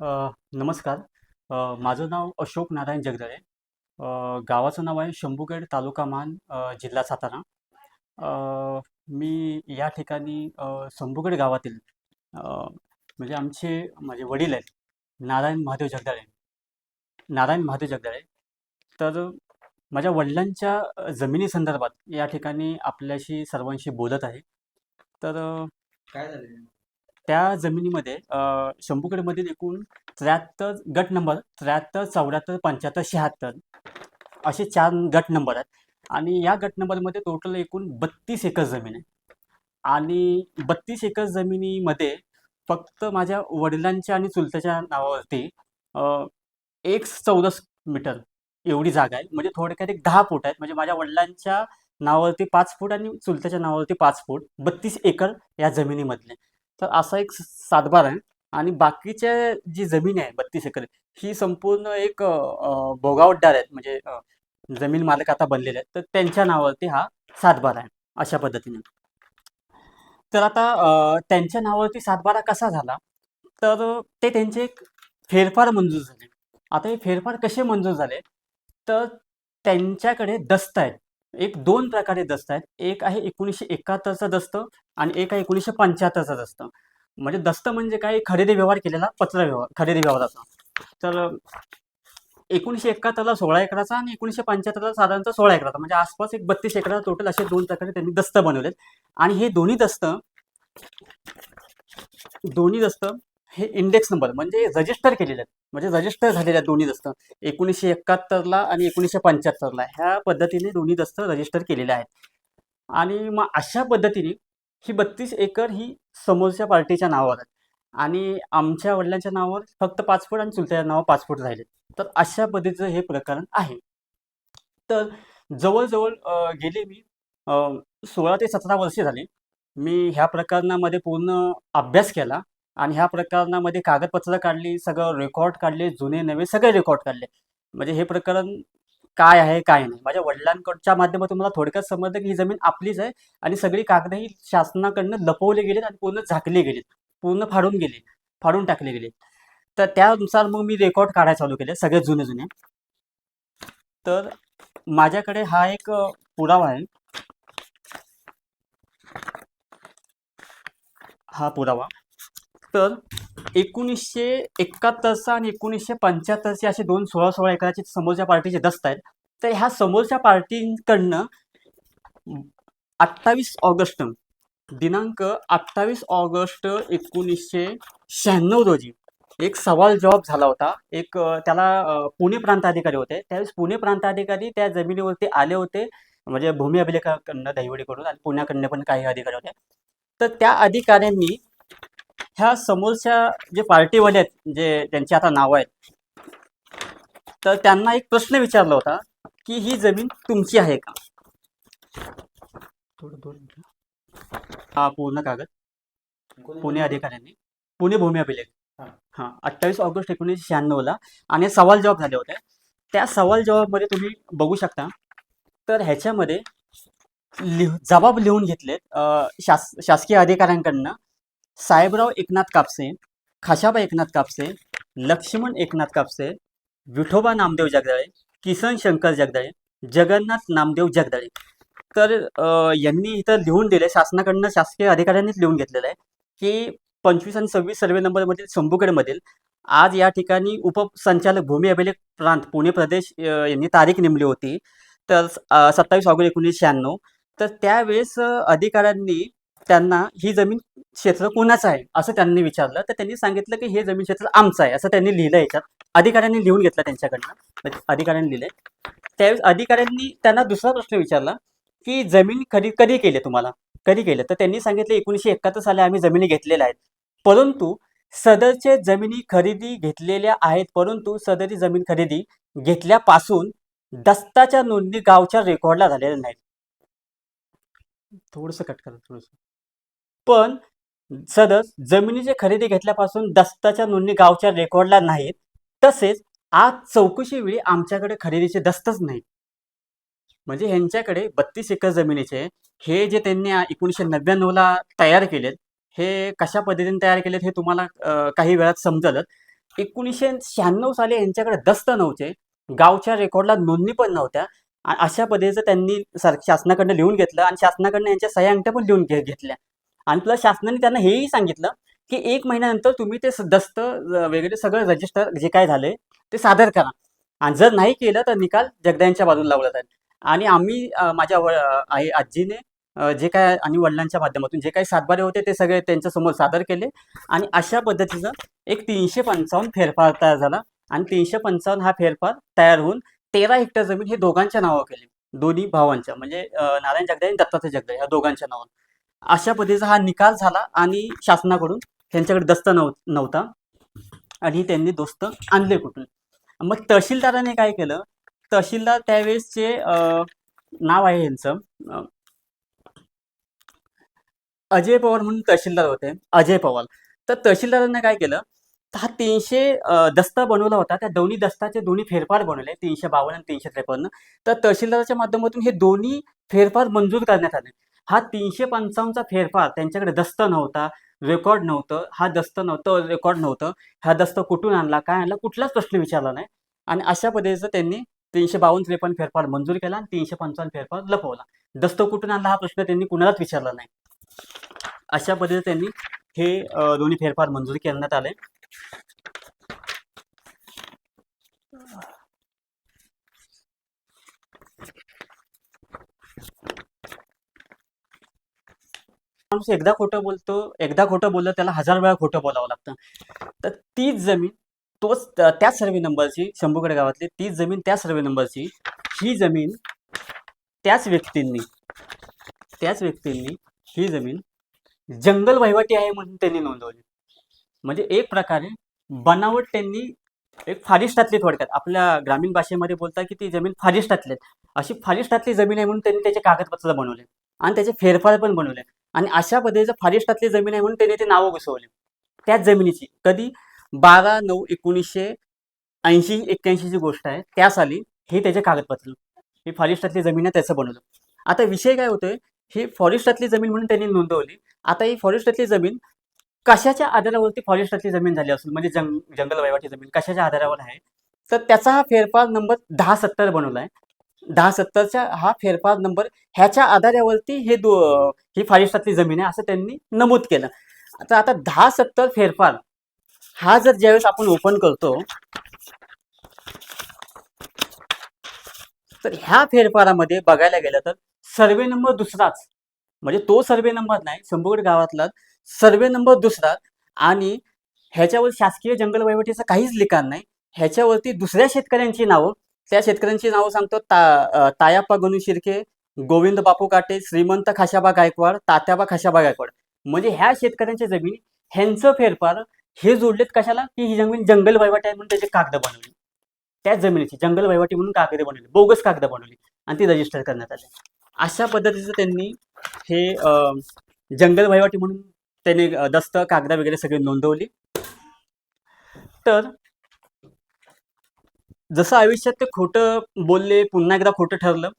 नमस्कार. माझं नाव अशोक नारायण जगदळे गावाचं नाव आहे शंभूगड, तालुका मान, जिल्हा सातारा. मी या ठिकाणी शंभूगड गावातील म्हणजे आमचे माझे वडील आहेत, नारायण महादेव जगदाळे. नारायण महादेव जगदाळे. तर माझ्या वडिलांच्या जमिनी जमिनीसंदर्भात या ठिकाणी आपल्याशी सर्वांशी बोलत आहे. तर काय झालं त्या जमिनीमध्ये अ, शंभूगडमधील एकूण 73 गट नंबर 73, 74, 75, 76 असे चार गट नंबर आहेत आणि या गट नंबरमध्ये टोटल एकूण 32 एकर जमीन आहे. आणि 32 एकर जमिनीमध्ये फक्त माझ्या वडिलांच्या आणि चुलत्याच्या नावावरती एक चौरस मीटर एवढी जागा आहे. म्हणजे थोडक्यात एक दहा फूट आहेत. म्हणजे माझ्या वडिलांच्या नावावरती पाच फूट आणि चुलत्याच्या नावावरती पाच फूट 32 एकर या जमिनीमधले. तर असा एक सातबार आहे आणि बाकीच्या जी जमीन आहे 32 एकर ही संपूर्ण एक अ, आहेत म्हणजे जमीन मालक आता बनलेले आहेत. तर त्यांच्या नावावरती हा सातबारा आहे अशा पद्धतीने. तर आता त्यांच्या नावावरती सातबारा कसा झाला? तर ते त्यांचे एक फेरफार मंजूर झाले. आता हे फेरफार कसे मंजूर झाले? तर त्यांच्याकडे दस्त आहेत. एक दोन प्रकारे दस्त आहेत. एक आहे एकोणीसशे एकाहत्तरचा दस्त आणि एक आहे एकोणीसशे पंच्याहत्तरचा दस्त. म्हणजे दस्त म्हणजे काय? खरेदी व्यवहार केलेला पत्र व्यवहार खरेदी व्यवहाराचा. तर एकोणीसशे एकाहत्तरला सोळा एकराचा आणि एकोणीसशे पंच्याहत्तरला साधारणतः 16 एकराचा म्हणजे आसपास एक 32 एकराचा टोटल असे दोन प्रकारे त्यांनी दस्त बनवलेत आणि हे दोन्ही दस्त दोन्ही दस्त हे इंडेक्स नंबर म्हणजे रजिस्टर केलेले आहेत. म्हणजे रजिस्टर झालेल्या दोन्ही दस्त. एकोणीसशे एकाहत्तरला आणि एकोणीसशे पंच्याहत्तरला ह्या पद्धतीने दोन्ही दस्त रजिस्टर केलेले आहेत. आणि मग अशा पद्धतीने ही 32 एकर ही समोरच्या पार्टीच्या नावावर आहे आणि आमच्या वडिलांच्या नावावर फक्त 5 फूट आणि चुलत्याच्या नावावर 5 फूट तर अशा पद्धतीचं हे प्रकरण आहे. तर जवळजवळ गेले मी सोळा ते 17 वर्षे झाली. मी ह्या प्रकरणामध्ये पूर्ण अभ्यास केला आणि ह्या प्रकरणामध्ये कागदपत्र काढली, सगळं रेकॉर्ड काढले, जुने-नवे सगळे रेकॉर्ड काढले. म्हणजे हे प्रकरण काय आहे, काय नाही. माझ्या वडिलांकडच्या माध्यमातून मला थोडक्यात समजलं की ही जमीन आपलीच आहे आणि सगळी कागदही शासनाकडनं लपवले गेलेत आणि पूर्ण झाकले गेलेत. पूर्ण फाडून गेले, फाडून टाकले गेले. तर त्यानुसार मग मी रेकॉर्ड काढायला चालू केले सगळे जुने-जुने. तर माझ्याकडे हा एक पुरावा आहे. हा पुरावा. तर एकोणीसशे एकाहत्तरचा आणि 1975 चे असे 2 16-16 एकराचे समोरच्या पार्टीचे दस्त आहेत. तर ह्या समोरच्या पार्टीकडनं 28 ऑगस्ट दिनांक 28 ऑगस्ट 1996 रोजी एक सवाल जॉब झाला होता. एक त्याला पुणे प्रांताधिकारी होते. त्यावेळेस पुणे प्रांताधिकारी त्या जमिनीवरती आले होते. म्हणजे भूमी अभिलेखाकडनं दहिवडीकडून आणि पुण्याकडनं पण काही अधिकारी होते. तर त्या अधिकाऱ्यांनी ह्या समोरच्या जे पार्टीवाले आहेत, जे त्यांची आता नावं आहेत. तर त्यांना एक प्रश्न विचारला होता, की ही जमीन तुमची आहे का? हा पूर्ण कागद पुणे अधिकाऱ्यांनी पुणे भूमी अभिलेख हां. 28 ऑगस्ट 1996 ला आणि सवाल-जवाब झाले होते. त्या सवाल-जवाबमध्ये तुम्ही बघू शकता. तर ह्याच्यामध्ये लिह जबाब लिहून घेतलेत शास शासकीय अधिकाऱ्यांकडनं साहेबराव एकनाथ कापसे, खाशाबा एकनाथ कापसे, लक्ष्मण एकनाथ कापसे, विठोबा नामदेव जगदाळे, किसन शंकर जगदाळे, जगन्नाथ नामदेव जगदाळे. तर यांनी इथं लिहून दिले शासनाकडनं शासकीय अधिकाऱ्यांनीच लिहून घेतलेलं आहे, की 25 आणि 26 सर्वे नंबरमधील शंभूगडमधील आज या ठिकाणी उपसंचालक भूमी अभिलेख प्रांत पुणे प्रदेश यांनी तारीख नेमली होती. तर सत्तावीस ऑगस्ट एकोणीसशे शहाण्णव तर त्यावेळेस अधिकाऱ्यांनी त्यांना ही जमीन क्षेत्र कोणाचं आहे? असं त्यांनी विचारलं. तर त्यांनी सांगितलं, की हे जमीन क्षेत्र आमचं आहे. असं त्यांनी लिहिलं याच्यात. अधिकाऱ्यांनी लिहून घेतलं त्यांच्याकडनं. म्हणजे अधिकाऱ्यांनी लिहिलंय. त्यावेळेस अधिकाऱ्यांनी त्यांना दुसरा प्रश्न विचारला, की जमीन खरी कधी केली तुम्हाला? कधी केलं? तर त्यांनी सांगितलं 1971 साली आम्ही जमिनी घेतलेल्या आहेत. परंतु सदरच्या जमिनी खरेदी घेतलेल्या आहेत. परंतु सदरी जमीन खरेदी घेतल्यापासून दस्ताच्या नोंदणी गावच्या रेकॉर्डला झालेल्या नाहीत. थोडस कट करा थोडंसं. पण सदस जमिनीची खरेदी घेतल्यापासून दस्ताच्या नोंदणी गावच्या रेकॉर्डला नाहीत. तसेच आज चौकशी वेळी आमच्याकडे खरेदीचे दस्तच नाही म्हणजे ह्यांच्याकडे 32 एकर जमिनीचे हे जे त्यांनी आ 1999 ला तयार केलेत, हे कशा पद्धतीने तयार केलेत हे तुम्हाला काही वेळात समजलंच. एकोणीसशे शहाण्णव साली यांच्याकडे दस्त नव्हते गावच्या रेकॉर्डला नोंदणी पण नव्हत्या अशा पद्धतीचं त्यांनी सर शासनाकडनं लिहून घेतलं आणि शासनाकडनं यांच्या सह्या अंगठ्या पण लिहून घे घेतल्या आणि प्लस शासनाने त्यांना हेही सांगितलं की एक महिन्यानंतर तुम्ही ते दस्त वगैरे सगळं रजिस्टर जे काय झाले ते सादर करा. आणि जर नाही केलं तर निकाल जगदायांच्या बाजूला लावला जाईल. आणि आम्ही माझ्या आई आजीने जे काय आणि वडिलांच्या माध्यमातून जे काही सातबारे होते ते सगळे त्यांच्यासमोर सादर केले. आणि अशा पद्धतीचं एक तीनशे पंचावन्न फेरफार तयार झाला. आणि तीनशे पंचावन्न हा फेरफार तयार होऊन तेरा हेक्टर जमीन हे दोघांच्या नावावर केली. दोन्ही भावांच्या म्हणजे नारायण जगदाय आणि दत्तात्रय जगदाय या दोघांच्या नावावर. अशा पद्धतीचा हा निकाल झाला आणि शासनाकडून त्यांच्याकडे दस्त नव्ह नव्हता. आणि त्यांनी दोस्त आणले कुठून? मग तहसीलदाराने काय केलं? तहसीलदार त्यावेळेसचे नाव आहे यांचं अजय पवार म्हणून तहसीलदार होते. अजय पवार. तर तहसीलदारांनी काय केलं? हा तीनशे दस्ता बनवला होता. त्या दोन्ही दस्ताचे दोन्ही फेरफार बनवले. तीनशे बावन्न आणि तीनशे त्रेपन्न. तर तहसीलदाराच्या माध्यमातून हे दोन्ही फेरफार मंजूर करण्यात आले. हा तीनशे पंचावन्नचा फेरफार त्यांच्याकडे दस्त नव्हता रेकॉर्ड नव्हतं हा दस्त नव्हतं रेकॉर्ड नव्हतं हा दस्त कुठून आणला काय आणला कुठलाच प्रश्न विचारला नाही. आणि अशा पद्धतीचं त्यांनी तीनशे बावन्न त्रेपन्न फेरफार मंजूर केला आणि तीनशे पंचावन्न फेरफार लपवला. दस्त कुठून आणला हा प्रश्न त्यांनी कुणालाच विचारला नाही. अशा पद्धतीने त्यांनी हे दोन्ही फेरफार मंजूर करण्यात आले. माणूस एकदा खोटं बोलतो एकदा खोटं बोललं त्याला हजार वेळा खोटं बोलावं लागतं. तर तीच जमीन तोच त्याच सर्वे नंबरची शंभूकडे गावातली तीच जमीन त्या सर्वे नंबरची ही जमीन त्याच व्यक्तींनी त्याच व्यक्तींनी ही जमीन जंगल वहिवाटी आहे म्हणून त्यांनी नोंदवली. म्हणजे एक प्रकारे बनावट त्यांनी एक फारिस्टातली थोडक्यात. आपल्या ग्रामीण भाषेमध्ये बोलतात की ती जमीन फारिष्टातली आहे. अशी फारिष्टातली जमीन आहे म्हणून त्यांनी त्याचे कागदपत्र बनवले. आणि त्याचे फेरफार पण बनवले. आणि अशा पद्धतीचं फारिष्टातली जमीन आहे म्हणून त्यांनी ते नावं घुसवले त्याच जमिनीची. कधी बारा नऊ एकोणीसशे ऐंशी एक्क्याऐंशीची गोष्ट आहे. त्या साली हे त्याचे कागदपत्र. ही फॉरेस्टातली जमीन आहे त्याचं बनवलं. आता विषय काय होतोय? ही फॉरेस्टातली जमीन म्हणून त्यांनी नोंदवली. आता ही फॉरेस्टातली जमीन कशाच्या आधारावरती फॉरेस्टातली जमीन झाली असेल? म्हणजे जंग जंगल वहिवाटी जमीन कशाच्या आधारावर आहे? तर त्याचा हा फेरफार नंबर दहा सत्तर बनवला आहे दहा सत्तरचा हा फेरफार नंबर ह्याच्या आधारावरती हे दो ही फॉरेस्टातली जमीन आहे असं त्यांनी नमूद केलं. आता आता दहा सत्तर फेरफार हा जर ज्यावेळेस आपण ओपन करतो तर ह्या फेरफारामध्ये बघायला गेलं तर सर्वे नंबर दुसराच. म्हणजे तो सर्वे नंबर नाही शंभूगड गावातला सर्वे नंबर दुसरा आणि ह्याच्यावर शासकीय जंगल वहिवटीचं काहीच लिखाण नाही. ह्याच्यावरती दुसऱ्या शेतकऱ्यांची नावं त्या शेतकऱ्यांची नावं सांगतो ता तायाप्पा गणू शिर्के गोविंद बापू काटे श्रीमंत खाशाबा गायकवाड तात्याबा खाशाबा गायकवाड. म्हणजे ह्या शेतकऱ्यांच्या जमीन ह्यांचं फेरफार हे जोडलेत कशाला? की ही जमीन जंगल वहिवाटी आहे म्हणून त्याचे कागद बनवली. त्याच जमिनीची जंगल वहिवाटी म्हणून कागद बनवली बोगस कागद बनवली आणि ती रजिस्टर करण्यात आली. अशा पद्धतीचं त्यांनी हे जंगल वहिवाटी म्हणून त्यांनी दस्त कागदा वगैरे सगळी नोंदवली. तर जसं आयुष्यात ते खोटं बोलले पुन्हा एकदा खोटं ठरलं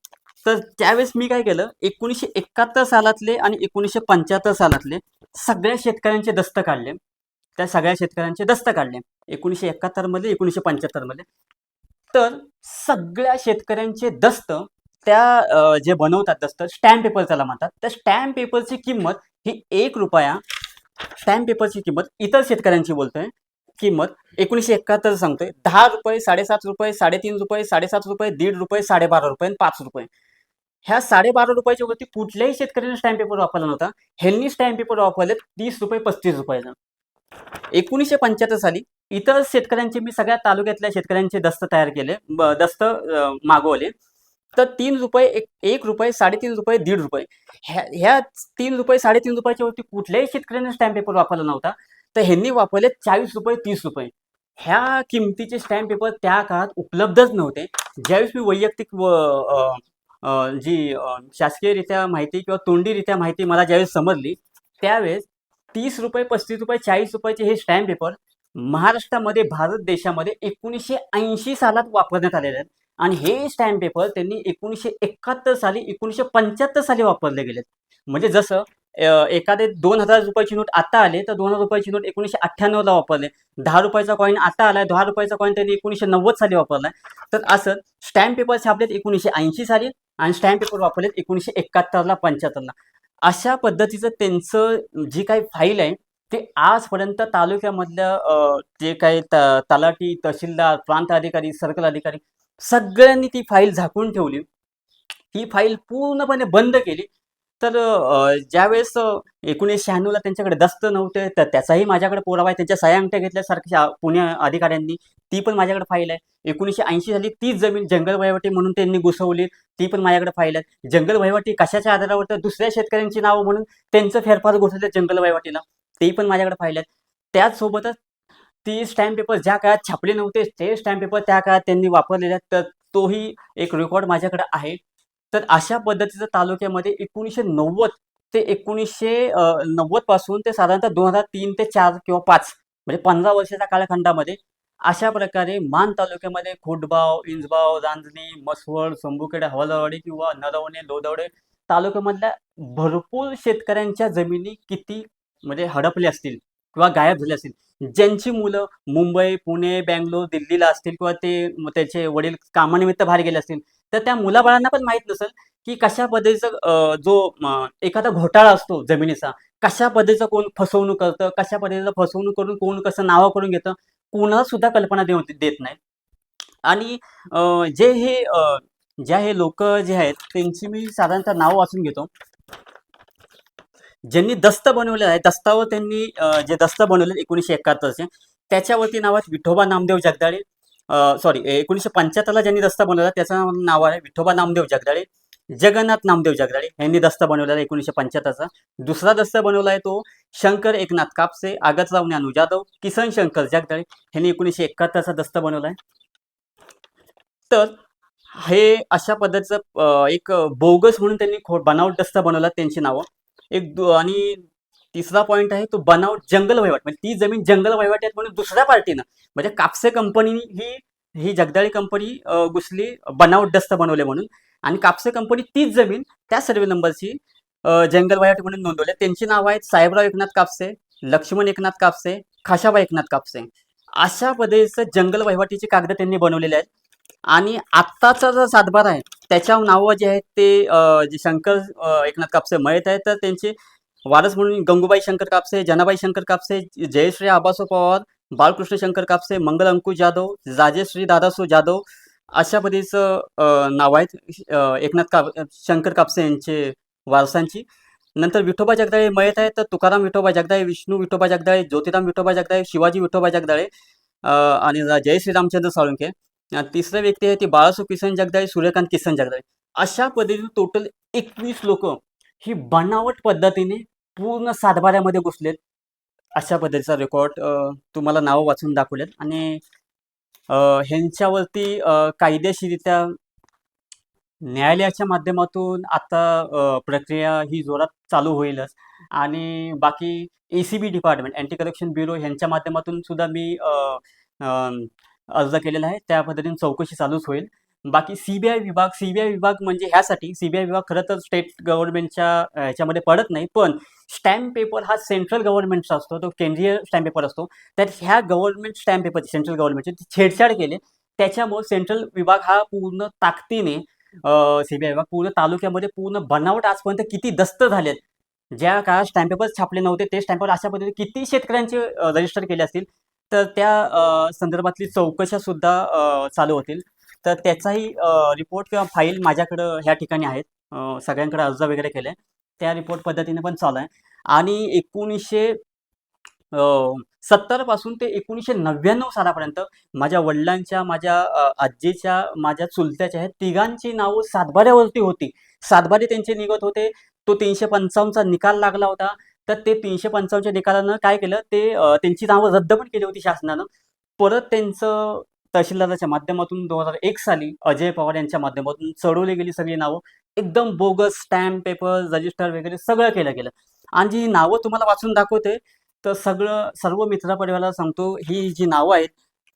तर त्यावेळेस मी काय केलं एकोणीसशे एकाहत्तर सालातले आणि एकोणीसशे पंच्याहत्तर सालातले सगळ्या शेतकऱ्यांचे दस्त काढले. त्या सगळ्या शेतकऱ्यांचे दस्त काढले. एकोणीसशे एकाहत्तरमध्ये एकोणीसशे पंच्याहत्तरमध्ये तर सगळ्या शेतकऱ्यांचे दस्त त्या जे बनवतात दस्त स्टॅम्प पेपर त्याला म्हणतात. त्या स्टॅम्प पेपरची किंमत ही एक रुपया स्टॅम्प पेपरची किंमत इतर शेतकऱ्यांची बोलतोय. किंमत एकोणीसशे एकाहत्तर सांगतोय. दहा रुपये साडेसात रुपये साडेतीन रुपये साडेसात रुपये दीड रुपये साडेबारा रुपये आणि पाच रुपये. ह्या साडेबारा रुपयाच्या वरती कुठल्याही शेतकऱ्याने स्टॅम्प पेपर वापरला नव्हता. ह्यांनी स्टॅम्प पेपर वापरले तीस रुपये पस्तीस रुपयाचा एकोणीसशे पंच्याहत्तर साली इतर शेतकऱ्यांचे मी सगळ्या तालुक्यातल्या शेतकऱ्यांचे दस्त तयार केले दस्त मागवले. तर तीन रुपये एक एक रुपये साडेतीन रुपये दीड रुपये. ह्या ह्या तीन रुपये साडेतीन रुपयाच्या वरती कुठल्याही शेतकऱ्याने स्टॅम्प पेपर वापरला नव्हता. तर ह्यांनी वापरले चाळीस रुपये तीस रुपये. ह्या किमतीचे स्टॅम्प पेपर त्या काळात उपलब्धच नव्हते. ज्यावेळेस मी वैयक्तिक व जी शासकीयरित्या माहिती किंवा तोंडीरित्या माहिती मला ज्यावेळेस समजली त्यावेळेस तीस रुपये पस्तीस रुपये चाळीस रुपयाचे हे स्टॅम्प पेपर महाराष्ट्रामध्ये भारत देशामध्ये एकोणीसशे ऐंशी सालात वापरण्यात आलेले आहेत. आणि हे स्टॅम्प पेपर त्यांनी एकोणीसशे एकाहत्तर साली एकोणीसशे पंच्याहत्तर साली वापरले गेलेत. म्हणजे जसं एखादे दोन हजार रुपयाची नोट आता आले तर दोन हजार रुपयाची नोट एकोणीसशे अठ्ठ्याण्णवला वापरले. दहा रुपयाचा कॉईन आता आलाय दहा रुपयाचा कॉईन त्यांनी एकोणीसशे नव्वद साली वापरलाय. तर असं स्टॅम्प पेपर छापलेत एकोणीसशे ऐंशी साली आणि स्टॅम्प पेपर वापरलेत एकोणीसशे एकाहत्तरला पंच्याहत्तरला अशा पद्धतीचं त्यांचं जी काही फाईल आहे ते आजपर्यंत तालुक्यामधल्या जे काही तलाठी तहसीलदार प्रांत अधिकारी सर्कल अधिकारी सगळ्यांनी ती फाईल झाकून ठेवली. ही फाईल पूर्णपणे बंद केली. तर ज्यावेळेस एकोणीसशे शहाण्णवला त्यांच्याकडे दस्त नव्हते तर त्याचाही माझ्याकडे पुरावा आहे. त्यांच्या सह्या अंगठ्या घेतल्यासारख्या पुणे अधिकाऱ्यांनी ती पण माझ्याकडे फाईल आहे. एकोणीसशे ऐंशी साली तीच जमीन जंगल वहिवाटी म्हणून त्यांनी घुसवली ती पण माझ्याकडे फाईल आहे. जंगल वहिवाटी कशाच्या आधारावर तर दुसऱ्या शेतकऱ्यांची नावं म्हणून त्यांचं फेरफार घुसवलं जंगल वहिवाटीला. ते पण माझ्याकडे फाईल आहेत त्याचसोबतच ती स्टॅम्प पेपर ज्या काळात छापले नव्हते ते स्टॅम्प पेपर त्या काळात त्यांनी वापरलेले आहेत. तर तोही एक रेकॉर्ड माझ्याकडे आहे. तर अशा पद्धतीचं तालुक्यामध्ये एकोणीसशे नव्वद ते एकोणीसशे नव्वदपासून ते साधारणतः दोन हजार तीन ते चार किंवा पाच म्हणजे पंधरा वर्षाच्या कालखंडामध्ये अशा प्रकारे मान तालुक्यामध्ये खोटबाव इंजबाव रांजणी मसवड संबुखेडा हवालवाडी किंवा नरवणे लोदवडे तालुक्यामधल्या भरपूर शेतकऱ्यांच्या जमिनी किती म्हणजे हडपल्या असतील? किंवा गायब झाले असतील. ज्यांची मुलं मुंबई पुणे बँगलोर दिल्लीला असतील किंवा ते त्याचे वडील कामानिमित्त बाहेर गेले असतील तर त्या मुलाबाळांना पण माहीत नसेल की कशा पद्धतीचं जो एखादा घोटाळा असतो जमिनीचा कशा पद्धतीचं कोण फसवणूक करतं कशा पद्धतीचं फसवणूक करून कोण कसं नावं करून घेतं कोणाला सुद्धा कल्पना देऊ देत नाही. आणि जे हे ज्या हे लोक जे आहेत त्यांची मी साधारणतः नाव वाचून घेतो. ज्यांनी दस्त बनवलेलं आहे दस्तावर त्यांनी जे दस्त बनवले एकोणीसशे एकाहत्तरचे त्याच्यावरती नाव आहे विठोबा नामदेव जगदाळे सॉरी एकोणीसशे पंच्याहत्तरला ज्यांनी दस्त बनवला त्याचं नाव आहे विठोबा नामदेव जगदाळे जगन्नाथ नामदेव जगदाळे यांनी दस्त बनवलेला आहे एकोणीसशे पंच्याहत्तरचा दुसरा दस्त बनवला आहे तो शंकर एकनाथ कापसे आगतराव ज्ञानू जाधव किसन शंकर जगदाळे यांनी एकोणीसशे एकाहत्तरचा दस्त बनवला आहे. तर हे अशा पद्धतीचं एक बोगस म्हणून त्यांनी खो बनावट दस्त बनवला त्यांची नावं. एक आणि तिसरा पॉईंट आहे तो बनावट जंगल वहिवाट. म्हणजे ती जमीन जंगल वहिवाट आहेत म्हणून दुसऱ्या पार्टीनं. म्हणजे कापसे कंपनी ही ही जगदाळी कंपनी घुसली बनावट दस्त बनवले म्हणून. आणि कापसे कंपनी तीच जमीन त्या सर्वे नंबरची जंगल वहिवाट म्हणून नोंदवली. त्यांची नावं आहेत साहेबराव एकनाथ कापसे लक्ष्मण एकनाथ कापसे खाशाबा एकनाथ कापसे. अशा पद्धतीचं जंगल वहिवाटीची कागद त्यांनी बनवलेले आहेत. आणि आत्ताचा जो सातबारा आहे त्याच्या नावं जे आहेत ते जे शंकर एकनाथ कापसे मयत आहेत तर त्यांचे वारस म्हणून गंगूबाई शंकर कापसे जनाबाई शंकर कापसे जयश्री आबासो पवार बाळकृष्ण शंकर कापसे मंगल अंकुश जाधव राजेश्री दादासो जाधव अशा पद्धतीचं नाव आहेत एकनाथ काप शंकर कापसे यांचे वारसांची. नंतर विठोबा जगदाळे मयत आहेत तर तुकाराम विठोबा जगदाळे विष्णू विठोबा जगदाळे ज्योतिराम विठोबा जगदाळे शिवाजी विठोबा जगदाळे आणि जय श्रीरामचंद्र साळुंखे. तिसरा व्यक्ती आहे ती बाळासो किसन जगदाळे सूर्यकांत किसन जगदाळे. अशा पद्धतीने टोटल एकवीस लोक ही बनावट पद्धतीने पूर्ण सातबाऱ्यामध्ये घुसलेत. अशा पद्धतीचा रेकॉर्ड तुम्हाला नावं वाचून दाखवलेत. आणि ह्यांच्यावरती कायदेशीररित्या कायदेशीरित्या न्यायालयाच्या माध्यमातून आता प्रक्रिया ही जोरात चालू होईलच. आणि बाकी A C B department anti corruption bureau ह्यांच्या माध्यमातून सुद्धा मी अर्ज केलेला आहे. त्या पद्धतीने चौकशी चालूच होईल. बाकी सीबीआय विभाग सीबीआय विभाग म्हणजे ह्यासाठी सीबीआय विभाग खरं तर स्टेट गव्हर्नमेंटच्या ह्याच्यामध्ये पडत नाही. पण स्टॅम्प पेपर हा सेंट्रल गव्हर्नमेंटचा असतो. तो केंद्रीय स्टॅम्प पेपर असतो. तर ह्या गव्हर्नमेंट स्टॅम्प पेपरची सेंट्रल गव्हर्नमेंटची छेडछाड केली त्याच्यामुळे सेंट्रल विभाग हा पूर्ण ताकदीने सीबीआय विभाग पूर्ण तालुक्यामध्ये पूर्ण बनावट आजपर्यंत किती दस्त झालेत. ज्या काळात स्टॅम्प पेपर छापले नव्हते ते स्टॅम्प पेपर अशा पद्धतीने किती शेतकऱ्यांचे रजिस्टर केले असतील तर त्या संदर्भातली चौकशा सुद्धा चालू होतील. तर त्याचाही रिपोर्ट किंवा फाईल माझ्याकडं ह्या ठिकाणी आहेत. सगळ्यांकडे अर्ज वगैरे केले. त्या रिपोर्ट पद्धतीने पण चालू आहे. आणि एकोणीसशे सत्तरपासून ते एकोणीसशे नव्याण्णव सालापर्यंत माझ्या वडिलांच्या माझ्या आजीच्या माझ्या चुलत्याच्या ह्या तिघांची नावं सातबाऱ्यावरती होती. सातबारे त्यांचे निघत होते. तो तीनशे पंचावन्नचा निकाल लागला होता. तर ते तीनशे पंचावन्नच्या निकालानं काय केलं? ते त्यांची नावं रद्द पण केली होती शासनानं. परत त्यांचं तहसीलदाराच्या माध्यमातून दोन हजार एक साली अजय पवार यांच्या माध्यमातून चढवली गेली सगळी नावं. एकदम बोगस स्टॅम्प पेपर रजिस्टर वगैरे सगळं केलं गेलं. आणि जी नावं तुम्हाला वाचून दाखवते तर सगळं सर्व मित्रपरिवाराला सांगतो ही जी नावं आहेत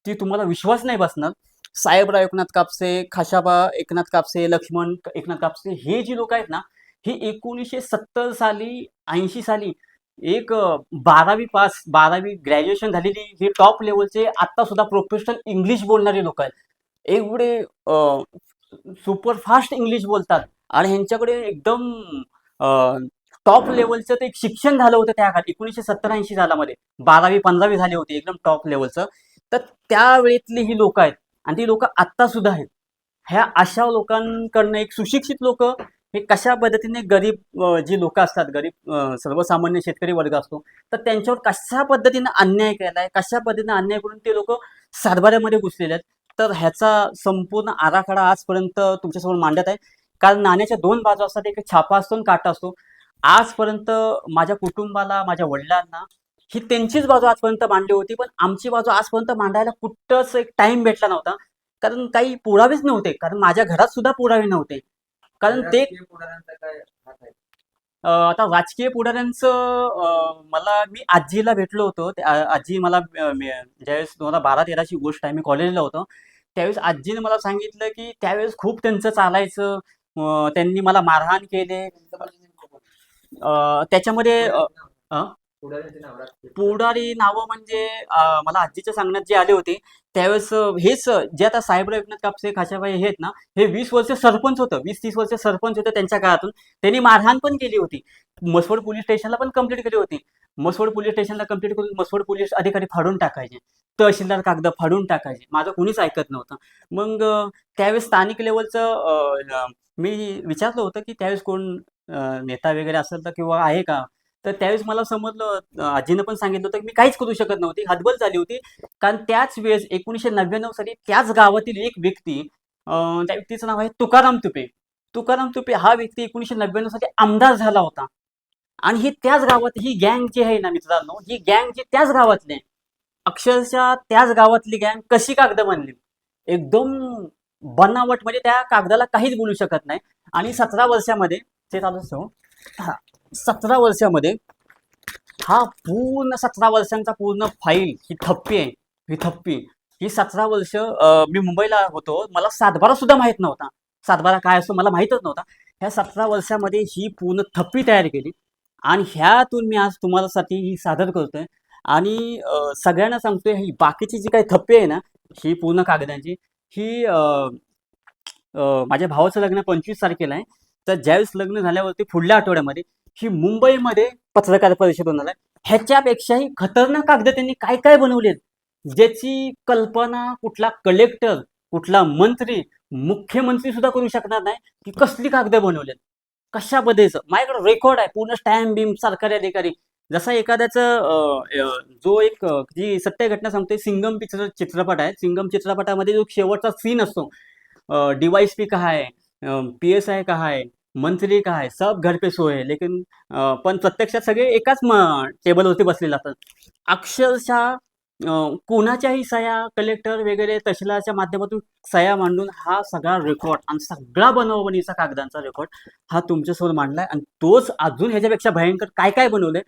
ती तुम्हाला विश्वास नाही बसणार. साहेबराव एकनाथ कापसे खाशाबा एकनाथ कापसे लक्ष्मण एकनाथ कापसे हे जी लोक आहेत ना ही एकोणीसशे सत्तर साली ऐंशी साली एक बारावी पास बारावी ग्रॅज्युएशन झालेली हे टॉप लेवलचे आत्ता सुद्धा प्रोफेशनल इंग्लिश बोलणारे लोक आहेत. एवढे सुपर फास्ट इंग्लिश बोलतात. आणि ह्यांच्याकडे एकदम टॉप लेवलचं ते एक शिक्षण झालं होतं त्या काळात एकोणीसशे सत्तर ऐंशी सालामध्ये. बारावी पंधरावी झाले होते एकदम टॉप लेवलचं तर त्यावेळेतली ही लोक आहेत आणि ती लोक आत्ता सुद्धा आहेत. ह्या अशा लोकांकडनं एक सुशिक्षित लोक हे कशा पद्धतीने गरीब जी लोक असतात गरीब सर्वसामान्य शेतकरी वर्ग असतो तर त्यांच्यावर कशा पद्धतीने अन्याय केलाय कशा पद्धतीने अन्याय करून ते लोक सातबाऱ्यामध्ये घुसलेले आहेत तर ह्याचा संपूर्ण आराखडा आजपर्यंत तुमच्यासमोर मांडत आहे. कारण नाण्याच्या दोन बाजू असतात एक छापा असतो आणि काटा असतो. आजपर्यंत माझ्या कुटुंबाला माझ्या वडिलांना ही त्यांचीच बाजू आजपर्यंत मांडली होती पण आमची बाजू आजपर्यंत मांडायला कुठंच एक टाइम भेटला नव्हता. कारण काही पुरावेच नव्हते कारण माझ्या घरात सुद्धा पुरावे नव्हते. कारण ते आता राजकीय पुढाऱ्यांचं मला मी आजीला भेटलो होतो. आजी मला ज्यावेळेस दोन हजार बारा तेराची गोष्ट आहे मी कॉलेजला होतो. त्यावेळेस आजीने मला सांगितलं की त्यावेळेस खूप त्यांचं चालायचं. त्यांनी मला मारहाण केले. त्याच्यामध्ये पुढारी नावं म्हणजे मला आजीच्या सांगण्यात जे आले होते त्यावेळेस हेच जे आता साहेबराव एकनाथ कापसे खाशाबाई हे आहेत ना हे वीस वर्ष सरपंच होतं. वीस तीस वर्ष सरपंच होतं त्यांच्या काळातून. त्यांनी मारहाण पण केली होती. मसवड पोलीस स्टेशनला पण कंप्लीट केली होती. मसवड पोलीस स्टेशनला कंप्लीट करून मसवड पोलीस अधिकारी फाडून टाकायचे. तहसीलदार कागद फाडून टाकायचे. माझं कोणीच ऐकत नव्हतं. मग त्यावेळेस स्थानिक लेवलचं मी विचारलं होतं की त्यावेळेस कोण नेता वगैरे असेल तर किंवा आहे का? तर त्यावेळेस मला समजलं आजीनं पण सांगितलं होतं की मी काहीच करू शकत नव्हती हतबल झाली होती. कारण त्याच वेळेस एकोणीसशे नव्याण्णव साली त्याच गावातील एक व्यक्ती त्या व्यक्तीचं नाव आहे तुकाराम तुपे. तुकाराम तुपे हा व्यक्ती एकोणीसशे नव्याण्णव साली आमदार झाला होता. आणि ही त्याच गावात ही गँग जी आहे ना मित्रांनो ही गँग जी त्याच गावातली आहे. अक्षरशः त्याच गावातली गँग कशी कागद बनली? एकदम बनावट म्हणजे त्या कागदाला काहीच बोलू शकत नाही. आणि सतरा वर्षामध्ये ते चालू असतो हो. हा. सतरा वर्षामध्ये हा पूर्ण सतरा वर्षांचा पूर्ण फाईल ही थप्पी आहे ही थप्पी ही सतरा वर्ष मी मुंबईला होतो. मला सातबारा सुद्धा माहीत नव्हता. सातबारा काय असतो मला माहीतच नव्हता. ह्या सतरा वर्षामध्ये ही पूर्ण थप्पी तयार केली. आणि ह्यातून मी आज तुम्हाला साठी ही सादर करतोय. आणि सगळ्यांना सांगतोय ही बाकीची जी काही थप्पी आहे ना ही पूर्ण कागदांची ही माझ्या भावाचं लग्न पंचवीस तारखेला आहे. तर ज्यावेळेस लग्न झाल्यावरती पुढल्या आठवड्यामध्ये ही मुंबईमध्ये पत्रकार परिषद होणार आहे. ह्याच्यापेक्षाही खतरनाक कागद त्यांनी काय काय बनवलेत ज्याची कल्पना कुठला कलेक्टर कुठला मंत्री मुख्यमंत्री सुद्धा करू शकणार नाही की कसली कागद बनवलेत? कशा पद्धतीचं? माझ्याकडे रेकॉर्ड आहे पूर्ण स्टॅम्प बिम सरकारी अधिकारी. जसा एखाद्याचं जो एक जी सत्य घटना सांगते सिंगम पिक्चर चित्रपट आहे. सिंगम चित्रपटामध्ये जो शेवटचा सीन असतो डीवायसपी का आहे पी एस आय का आहे मंत्री काय है सब घर पे सोय है लेकिन पण प्रत्यक्षात सगळे एकाच टेबलवरती बसलेले असतात. अक्षरशः कोणाच्याही सह्या कलेक्टर वगैरे तहसीलच्या माध्यमातून सह्या मांडून हा सगळा रेकॉर्ड आणि सगळा बनवणीचा कागदांचा रेकॉर्ड हा तुमच्यासमोर मांडलाय आणि तोच अजून ह्याच्यापेक्षा भयंकर काय काय बनवलंय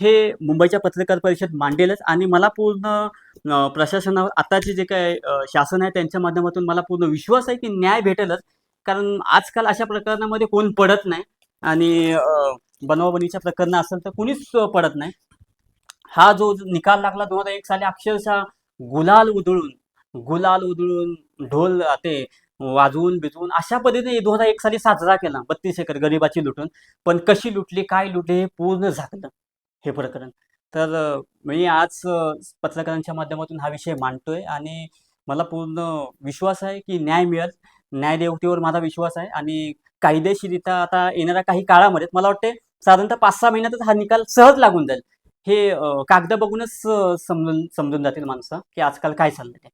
हे मुंबईच्या पत्रकार परिषद मांडेलच आणि मला पूर्ण प्रशासनावर आताचे जे काय शासन आहे त्यांच्या माध्यमातून मला पूर्ण विश्वास आहे की न्याय भेटेलच. कारण आजकाल अशा प्रकरणामध्ये कोण पडत नाही आणि बनवाबनीच्या प्रकरणं असेल तर कुणीच पडत नाही. हा जो निकाल लागला दोन हजार एक साली अक्षरशः गुलाल उधळून गुलाल उधळून ढोल ते वाजवून बिजवून अशा पद्धतीने दोन हजार एक साली साजरा केला बत्तीस एकर गरिबाची लुटून. पण कशी लुटली काय लुटली हे पूर्ण झाकलं हे प्रकरण. तर मी आज पत्रकारांच्या माध्यमातून हा विषय मांडतोय आणि मला पूर्ण विश्वास आहे की न्याय मिळेल. न्यायदेवतेवर माझा विश्वास आहे आणि कायदेशीरित्या आता येणाऱ्या काही काळामध्ये मला वाटते साधारणतः पाच सहा महिन्यातच हा निकाल सहज लागून जाईल. हे कागद बघूनच समजून समजून जातील माणसं की आजकाल काय चाललंय ते.